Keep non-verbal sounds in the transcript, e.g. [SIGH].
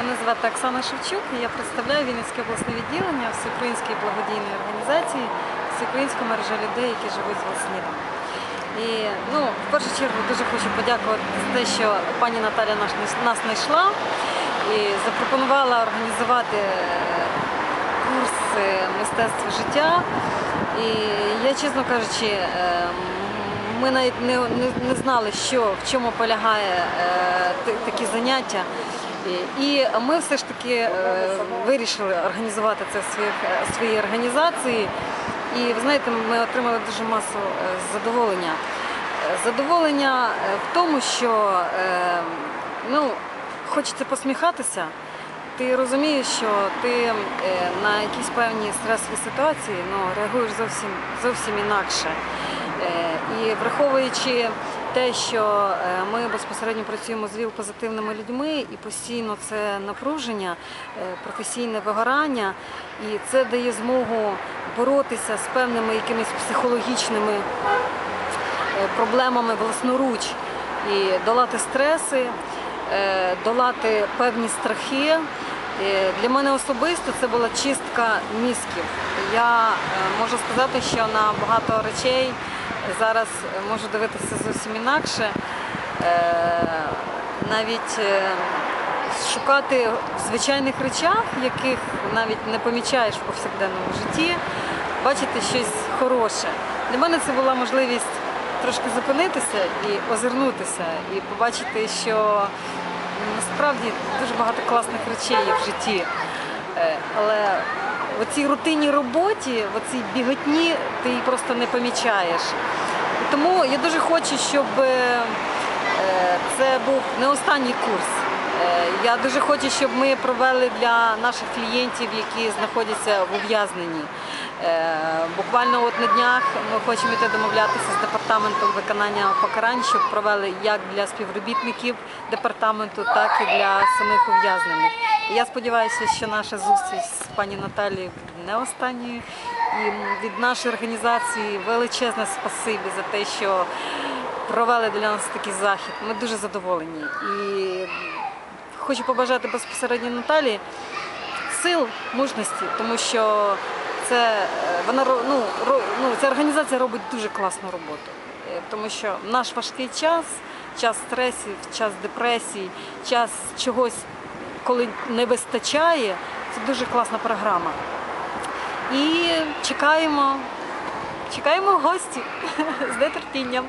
Мене звати Оксана Шевчук, і я представляю Вінницьке обласне відділення Всеукраїнської благодійної організації Всеукраїнська мережа людей, які живуть з ВСНІДом. І ну, в першу чергу дуже хочу подякувати за те, що пані Наталя нас знайшла і запропонувала організувати е, курс е, мистецтва життя. І я, чесно кажучи, е, ми навіть не, не, не знали, що в чому полягає такі заняття. І- ми все ж таки е, вирішили організувати це в е, своїй організації. І ви знаєте, ми отримали дуже масу е, задоволення. Задоволення в тому, що ну, хочеться посміхатися. Ти розумієш, що ти на якісь певні стресові ситуації ну, реагуєш зовсім, зовсім інакше. І враховуючи те, що е, ми безпосередньо працюємо з віл-позитивними людьми і постійно це напруження, е, професійне вигорання, і це дає змогу боротися з певними якимись психологічними е, проблемами власноруч і долати стреси, долати певні страхи. Для мене особисто це була чистка мізків. Я можу сказати, що на багато речей зараз можу дивитися зовсім інакше. Е, Навіть е, шукати в звичайних речах, яких навіть не помічаєш в повсякденному житті, бачити щось хороше. Для мене це була можливість трошки зупинитися і озирнутися, і побачити, що насправді дуже багато класних речей є в житті. Е, Але в цій рутинній роботі, в цій біготні ти її просто не помічаєш. Тому я дуже хочу, щоб е, це був не останній курс. Е, Я дуже хочу, щоб ми провели для наших клієнтів, які знаходяться в ув'язненні. Е, Буквально от на днях ми хочемо йти домовлятися з департаментом виконання покарань, щоб провели як для співробітників департаменту, так і для самих ув'язнених. Я сподіваюся, що наша зустріч з пані Наталією не останньою. І від нашої організації величезне спасибі за те, що провели для нас такий захід. Ми дуже задоволені. І хочу побажати безпосередньо Наталії сил, мужності, тому що це е, вона ну, ну, ця організація робить дуже класну роботу. Е, Тому що наш важкий час, час стресів, час депресій, час чогось, коли не вистачає, це дуже класна програма. І чекаємо, чекаємо гості [LAUGHS] з нетерпінням.